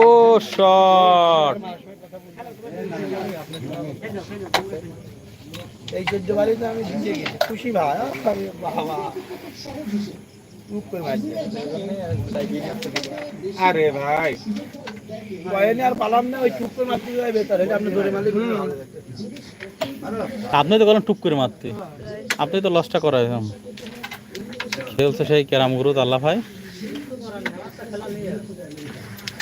ও shot. এই চোদ্দ বাড়িতে আমি জিতে গেছি। খুশি ভাই বাবা। করে আরে ভাই। কয়েনে আর পালাম না ওই চুপ করে মারতে যাই বেকার এটা আপনি ধরে মারলে। আপনি তো বলেন টুক করে মারতে। আপনি তো লসটা করাই খেলছে সেই ক্যারাম গুরু আল্লাহ ভাই।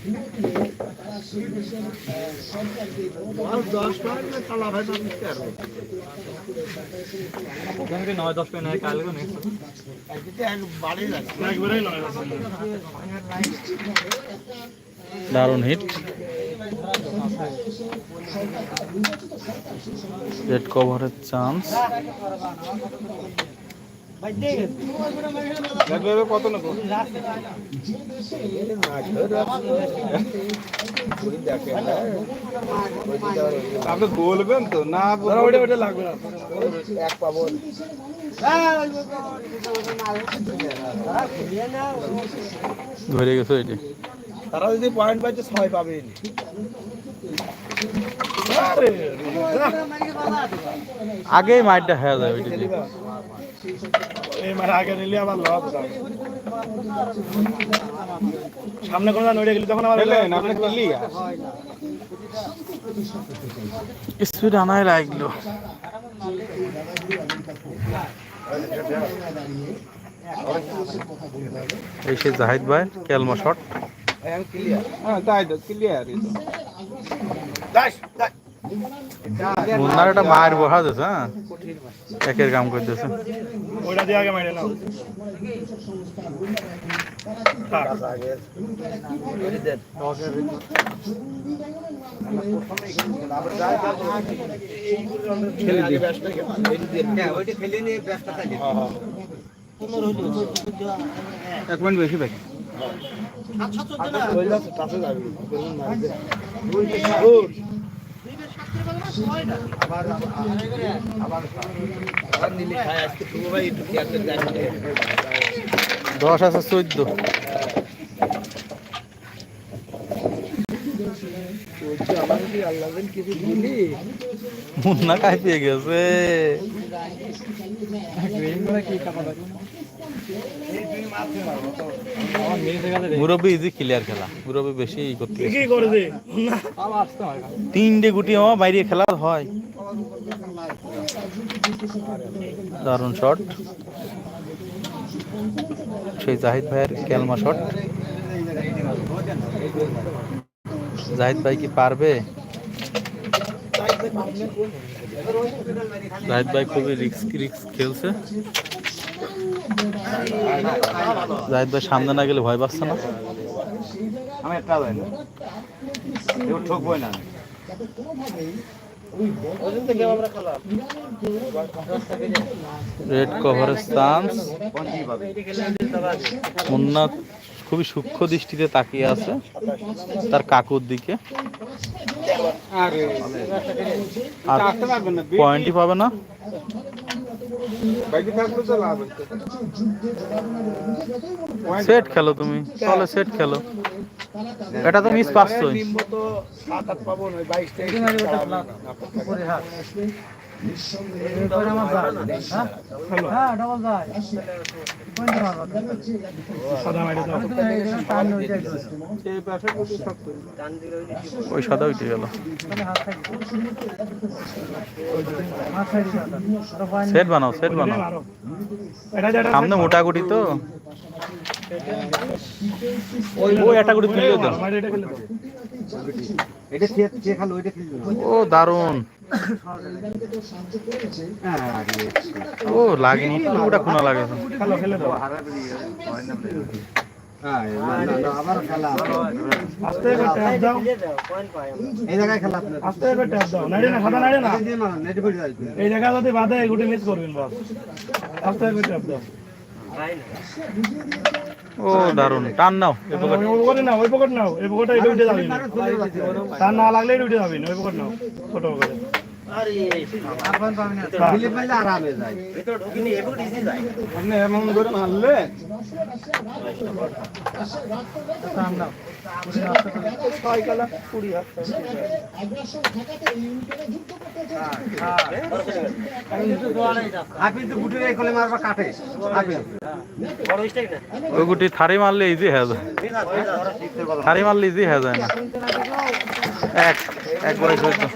ভাই মারতে পারব নয় দশ পেন কালকে নেই দারুণ হিট রেড কভারের চান্স কত নেব আপনি বলবেন তো না ওইটা ওইটা লাগবে না এক পাবো ধরে গেছে এটি তারা যদি পয়েন্ট পাইছে ছয় পাবেন আগেই মাইটটা হয়ে যাবে মানে আগে নিলে আবার লস সামনে কোনো নড়ে গেলে তখন আবার আপনি স্পিড আনাই লাগল। এই সে জাহিদ ভাই কেলমা শট। ক্লিয়ার হ্যাঁ তাই তো ক্লিয়ার দাস দাস মুন্নার একটা মায়ের বহা দিয়েছে হ্যাঁ? একের কাম করতেছে। ওইটা দিয়ে আগে মাইরে নাও। আগে ওই দেন খেলে দিই হ্যাঁ ওইটা খেলে নিয়ে ব্যস্ত থাকে এক মিনিট বেশি ভাই ওই যাচ্ছে টাচে যাবে আবার আবার আবার নিলে খায় দশ আছে চোদ্দ। মুন্না কাই পেয়ে গেছে। মুরব্বী ইজি ক্লিয়ার খেলা। মুরব্বী বেশি ই করতে কি করে দে। তিনটে গুটি আমার বাইরে খেলা হয়। দারুণ শট সেই জাহিদ ভাইয়ের ক্যালমা শট জাহিদ ভাই কি পারবে? জাহিদ ভাই খুবই রিক্স রিক্স খেলছে। জাহিদ ভাই সামনে না গেলে ভয় পাচ্ছে না? আমি একটা ভাই না। এও ঠকবই না রেড কভারের চান্স মুন্না খুবই সূক্ষ্ম দৃষ্টিতে তাকিয়ে আছে তার কাকুর দিকে। আর পয়েন্টই পাবে না। বাইকে থাকলে তো লাভ সেট খেলো তুমি চলো সেট খেলো। এটা তো মিস পাচ্ছই নিম্ন তো সাত আট পাবো নয় বাইশ তেইশ কত শক্ত ওই সাদা উঠে গেল। সেট বানাও সেট বানাও। সামনে মোটাগুটি তো। ওই একটা গুটি তুলে দাও। ও দারুণ। আগে ও লাগেনি। ওটা কোনা লাগে আস্তে এই জায়গায় খেলা আপনার। আস্তে করে ট্যাপ দাও। নাড়ে না সাদা নাড়ে না। এই যে না নেটে পড়ে যায় এই জায়গা যদি বাদে গুটি মিস করবেন বাস। আস্তে করে ট্যাপ দাও। ও দারুণ টান নাও। ওই পকেটে নাও ওই এই পকেটে এটা উঠে না লাগলে এটা উঠে যাবে ওই পকেট নাও, ছোট পকেটে। এমন করে মারলে? ছয় কালা কুড়ি হাত আপনি তো গুটির এই কোলে মারবা কাটে আপনি ওই গুটি থারি মারলে ইজি হয়ে যায়। থারি মারলে ইজি হয়ে যায় না। এক এক বয়স হয়তো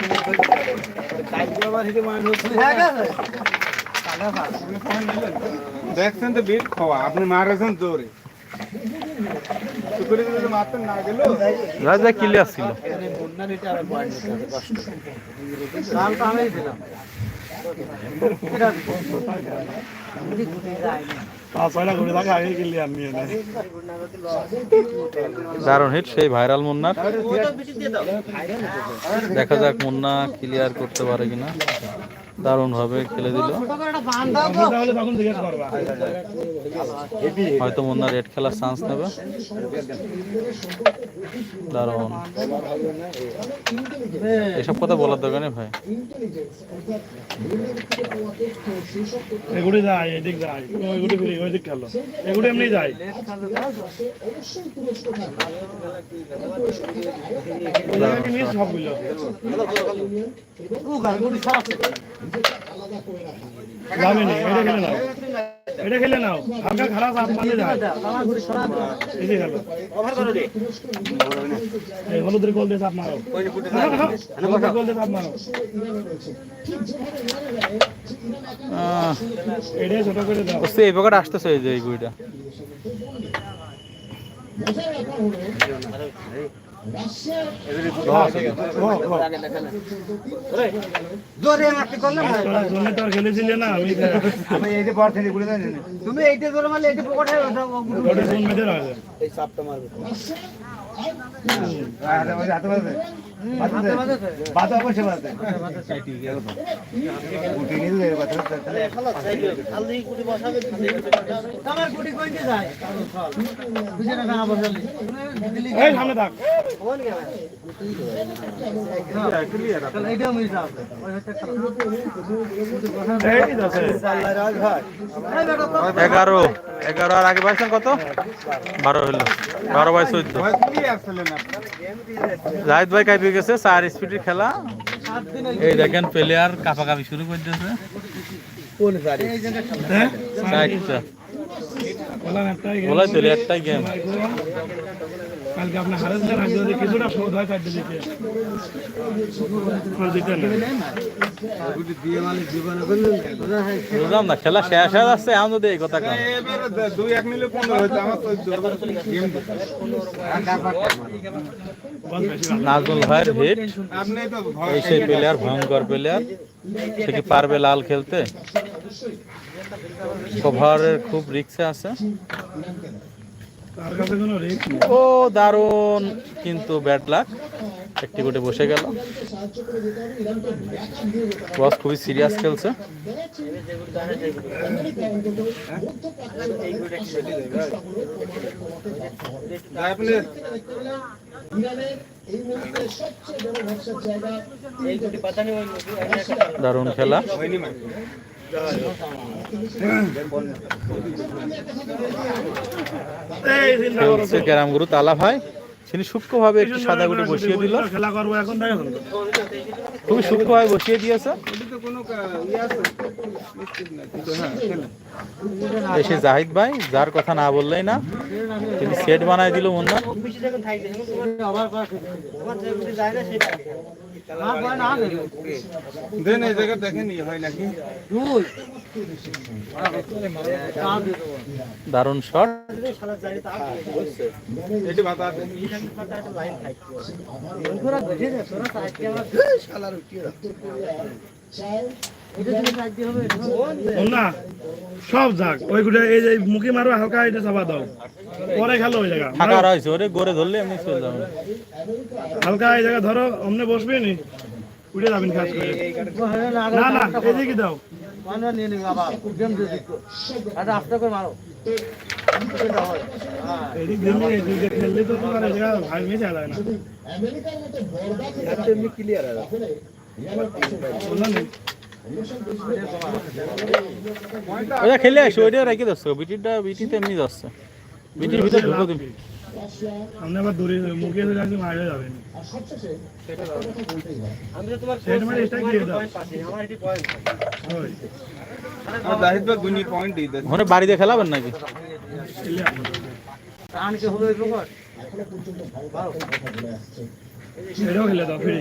দেখছেন তো বিট খাওয়া আপনি মারেছেন জোরে। সুপুরি যদি মারতেন না রাজা ছয়টা দারুণ হিট সেই ভাইরাল মুন্নার দেখা যাক মুন্না ক্লিয়ার করতে পারে কিনা। দারুণ ভাবে খেলে দিল। হয়তো মুন্না রেড খেলার চান্স নেবে। দারুণ। এসব কথা বলার দরকার নেই ভাই। এগুলি যায় এদিক যায় ওইগুলি ঘুরি ওই দিক খেলো এগুলি এমনি যায় সবগুলো যাবে না এটা খেলে নাও। এটা খেলে নাও। হালকা খারাপ হাত মারলে যায়। যে খেলো। এই হলুদের গোল দিয়ে চাপ মারো। হলুদের গোল দিয়ে চাপ মারো। এটাই ছোট করে দাও। এই পকেট আসতেছে এই যে এই গুইটা তুমি এইটা জোরে মারলে এইটা এই চাপটা মারবে। এগারো এগারো আর আগে পাইছেন কত? বারো হইল বারো বাই চোদ্দ। জাহিদ ভাই কাঁপিয়ে গেছে চার স্পিডের খেলা। এই দেখেন প্লেয়ার কাপাকাপি শুরু করে দিয়েছে। হ্যাঁ? চারটা। তো একটাই গেম কালকে আপনার কিছুটা হয়। বুঝলাম না খেলা শেষ হয়ে যাচ্ছে যদি এই কথা দুই এক মিলে পনেরো হইতো আমার নাজমুল ভাইয়ের হিট এই সেই প্লেয়ার ভয়ঙ্কর প্লেয়ার সে কি পারবে লাল খেলতে? কভারের খুব রিক্সে আছে তার কাছে কোনো রিস্ক নেই ও, দারুণ। কিন্তু ব্যাড লাক একটি গোটে বসে গেল। বস খুবই সিরিয়াস খেলছে। দারুণ খেলা। ক্যারাম গুরু তালা ভাই, তিনি সূক্ষ্মভাবে একটু সাদা গুটি বসিয়ে দিল। খেলা খুবই সূক্ষ্মভাবে বসিয়ে দিয়েছে। এসে জাহিদ ভাই, যার কথা না বললেই না, তিনি সেট বানায় দিল মুন্না। দেন এই জায়গা দেখেন হয় নাকি? দারুণ শট এটি আছে। না সব যাক ওই গুলো এই যে মুখে মারো হালকা এটা চাপা দাও। পরে খেলো ওই জায়গা। ফাঁকা রয়েছে ওরে গড়ে ধরলে এমনি চলে যাবে। হালকা এই জায়গা ধরো অমনে বসবে নি উঠে যাবেন কাজ করে। না না এদিকে দাও। ক্লিয়ার ওইটা খেলে আসো ওইটা রেখে যাচ্ছে বিটিটা বিটিতে এমনি যাচ্ছে। বিটির ভিতরে ঢুকো তুমি সামনে আবার দূরে মুখে মারা সেট মানে এটা কি দাও ওই। আর জাহিদ ভাই গুনি পয়েন্ট দিয়ে দেন ওখানে বাড়িতে খেলাবেন নাকি। এটাও খেলে দাও ফিরে।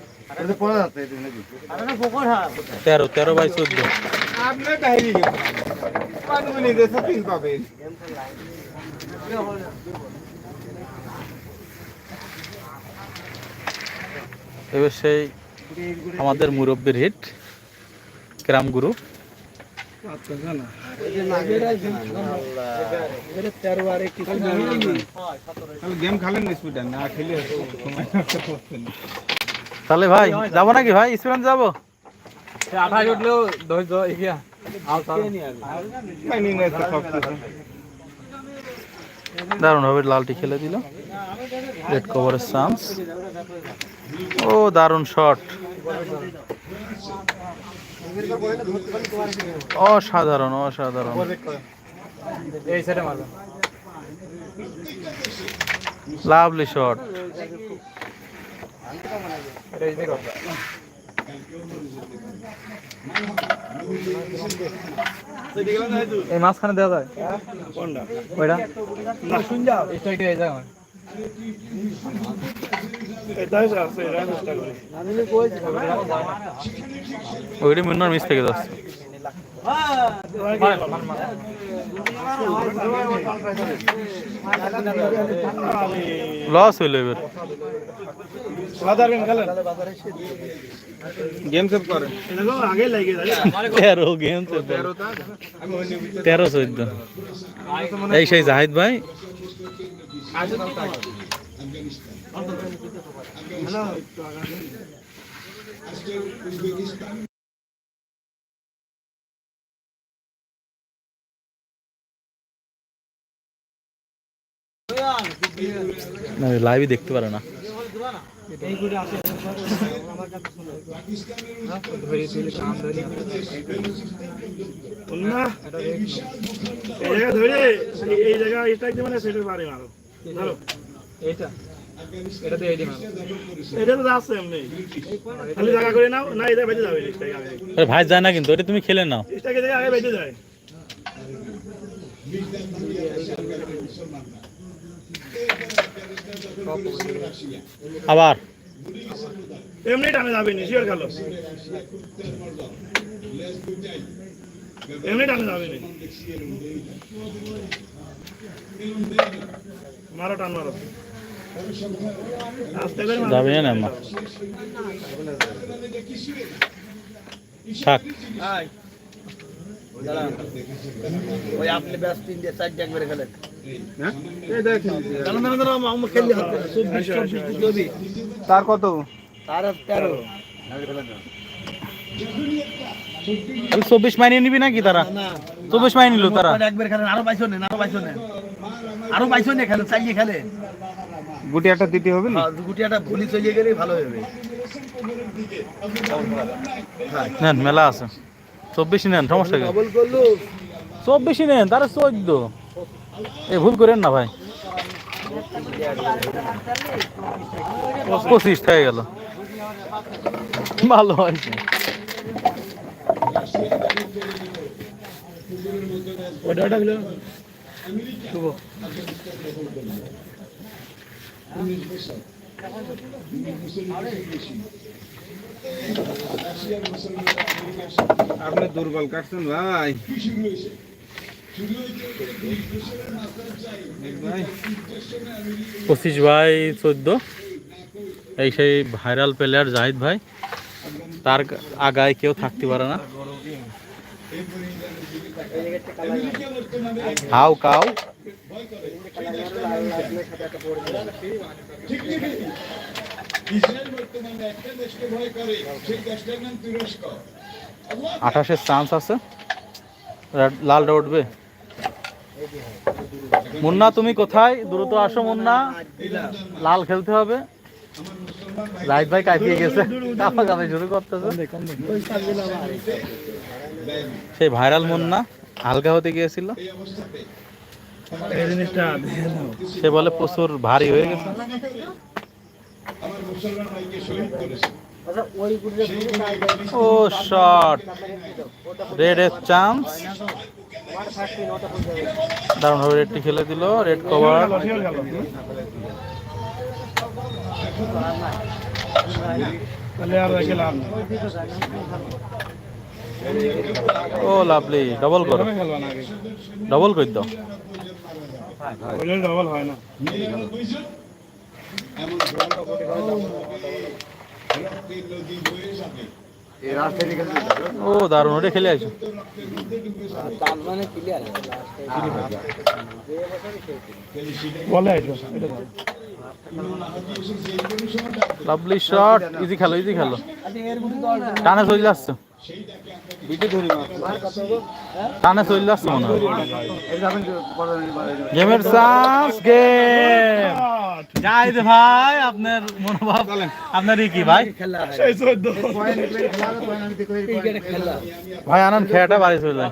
হ্যাঁ তেরো তেরো বাই চোদ্দ। এবার সেই আমাদের মুরব্বীর হিট গ্রাম গুরু। আচ্ছা তেরো আর গেম খেলেন না খেলে সময় না। তাহলে ভাই যাব নাকি ভাই? স্টুডেন্ট যাব? এসে সব কিছু দারুণ ভাবে লালটি খেলে দিল। Red কভারের chance. ও দারুণ শট। অসাধারণ অসাধারণ। Lovely shot. এই মাঝখানে দেওয়া যায়। কোনটা ওইটা ওইটি মিনার মিস থেকে যাচ্ছে। লস হইল এবার। গেম সেভ তেরো গেম তেরো চোদ্দ। এই সেই জাহিদ ভাই। লাইভই দেখতে পারে না না এই জায়গা ধরে এই- এই জায়গা এটা একদম মানে সেটা পারে মারো ধরো এটা এটা তো যাচ্ছে এমনি খালি জায়গা করে নাও না এটা বেঁচে যাবে এটাকে আগে আরে ভাই যায় না কিন্তু ওটা তুমি খেলে নাও এটাকে জায়গা আগে বেঁচে যায় আবার। এমনি টানে যাবে নি শিওর খেলো। এমনি টানে যাবে নি মারো টান মারো। আস্তে করে যাবে না মা। থাক। ওই আপনি ব্যস্ত ইন্ডিয়া সাইড জাগ করে খেলেন। হ্যাঁ চব্বিশ চব্বিশ তার কত তার। তেরো চব্বিশ মাইনে নিবি নাকি তারা? চব্বিশ মাইনে নিল তারা? একবার খেলেন আরও বাইশো নেন আরও বাইশো নেন আরও বাইশো নিয়ে খেলেন চালিয়ে খেলে। গুটি একটা দিতে হবে না? গুটিয়াটা ভুলি চলিয়ে গেলেই ভালো হবে। নেন মেলা আছে। চব্বিশই নেন সমস্যা ডবল নেন তারা চোদ্দ। এ ভুল করেন না ভাই। পঁচিশ থেকে গেল। ভালো হয়েছে। আপনি দুর্বল কাটছেন ভাই। পঁচিশ ভাই চোদ্দ। এই সেই ভাইরাল প্লেয়ার জাহিদ ভাই। তার আগায় কেউ থাকতে পারে না। হাউ কাউ। আঠাশের চান্স আছে। লালটা উঠবে মুন্না, তুমি কোথায়? দ্রুত আসো, মুন্না। লাল খেলতে হবে। রাইট ভাই কাঁপিয়ে গেছে। শুরু করতেছে। সেই ভাইরাল মুন্না হালকা হতে গিয়েছিল। সে বলে প্রচুর ভারী হয়ে গেছে। ও শট। রেড এর চান্স। দারুণ ভাবে রেডটি খেলে দিল, রেড কভার। ও, লাভলি ডবল করো। ডবল করে দাও। ডবল হয় না ও দারুণ ওটা খেলে মানে দাও। লাভলি শট ইজি খেলো ইজি খেলো। টানা চলে যাচ্ছে? টানে চলে আসছে মনে হয়। গেমের চান্স গেম ভাই, আপনার মনোভাব, আপনার কি ভাই? ভাই আনন্দ খেয়াটা বাড়ি চলে